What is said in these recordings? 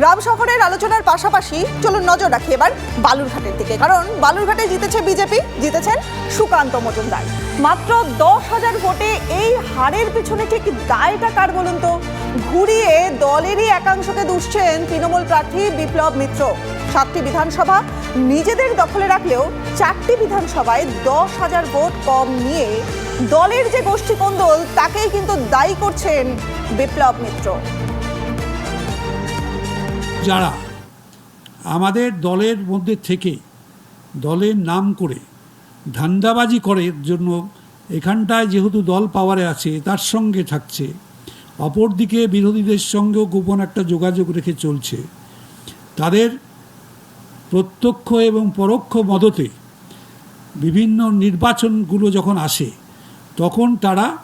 গ্রাম শহরের আলোচনার পাশাপাশি চলুন নজর রাখি এবার বালুরঘাটের দিকে, কারণ বালুরঘাটে জিতেছে বিজেপি, জিতেছেন সুকান্ত মজুমদার। মাত্র দশ হাজার ভোটে এই হারের পিছনে ঠিক দায়টা কার বলুন তো? ঘুরিয়ে দলেরই একাংশকে দুষছেন তৃণমূল প্রার্থী বিপ্লব মিত্র। সাতটি বিধানসভা নিজেদের দখলে রাখলেও চারটি বিধানসভায় দশ হাজার ভোট কম নিয়ে দলের যে গোষ্ঠীকন্দল তাকেই কিন্তু দায়ী করছেন বিপ্লব মিত্র। যারা আমাদের দলের মধ্যে থেকে দলের নাম করে ধান্দাবাজি করে জন্য এখানটায় যেহেতু দল পাওয়ারে আছে, তার সঙ্গে থাকছে। অপরদিকে বিরোধীদের সঙ্গেও গোপন একটা যোগাযোগ রেখে চলছে। তাদের প্রত্যক্ষ এবং পরোক্ষ মদতে বিভিন্ন নির্বাচনগুলো যখন আসে, তখন তারা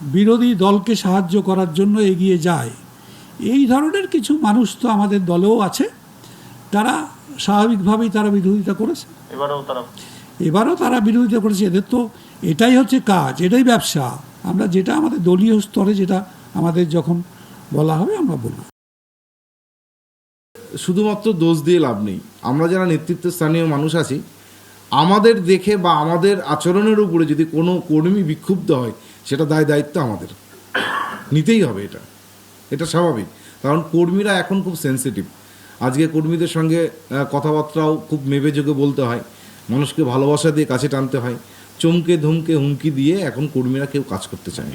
বিরোধী দলকে সাহায্য করার জন্য এগিয়ে যায়। এই ধরনের কিছু মানুষ তো আমাদের দলেও আছে তারা স্বাভাবিকভাবেই তারা বিরোধিতা করেছে। এবারেও তারা এবারও তারা বিরোধিতা করেছে। এদের তো এটাই হচ্ছে কাজ এটাই ব্যবসা। আমরা যেটা আমাদের দলীয় স্তরে যেটা আমাদের যখন বলা হবে আমরা বলব। শুধুমাত্র দোষ দিয়ে লাভ নেই। আমরা যারা নেতৃত্ব স্থানীয় মানুষ আছি আমাদের দেখে বা আমাদের আচরণের উপরে যদি কোনো কর্মী বিক্ষুব্ধ হয় সেটা দায় দায়িত্ব আমাদের। নিতেই হবে এটা। এটা স্বাভাবিক। কারণ কর্মীরা এখন খুব সেন্সিটিভ আজকে কর্মীদের সঙ্গে কথাবার্তাও খুব মেবে যোগে বলতে হয়। মানুষকে ভালোবাসা দিয়ে কাছে টানতে হয়। চমকে ধমকে হুমকি দিয়ে এখন কর্মীরা কেউ কাজ করতে চায়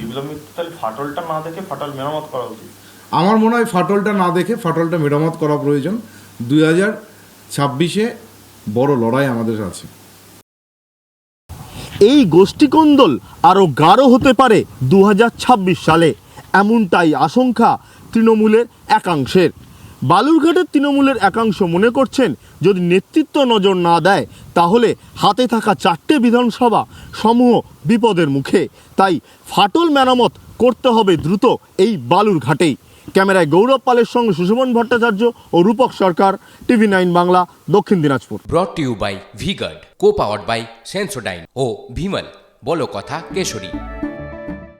ফাটলটা না দেখে ফাটল মেরামত করা উচিত। আমার মনে হয় ফাটলটা না দেখে ফাটলটা মেরামত করা প্রয়োজন। দুই হাজার ছাব্বিশে বড় লড়াই আমাদের আছে। এই গোষ্ঠীকন্দল আরও গাঢ় হতে পারে দু হাজার ছাব্বিশ সালে। এমনটাই আশঙ্কা তৃণমূলের একাংশের। বালুরঘাটের তৃণমূলের একাংশ মনে করছেন, যদি নেতৃত্ব নজর না দেয়, তাহলে হাতে থাকা চারটে বিধানসভা সমূহ বিপদের মুখে। তাই ফাটল মেরামত করতে হবে দ্রুত এই বালুরঘাটেই। ক্যামেরায় গৌরব পালের সঙ্গে সুশোভন ভট্টাচার্য ও Rupak Sarkar, TV nine Bangla, Dakshin Dinajpur. Brought you by VGuard co powered by Sensodyne ও ভিমল, বলো কথা কেশরী।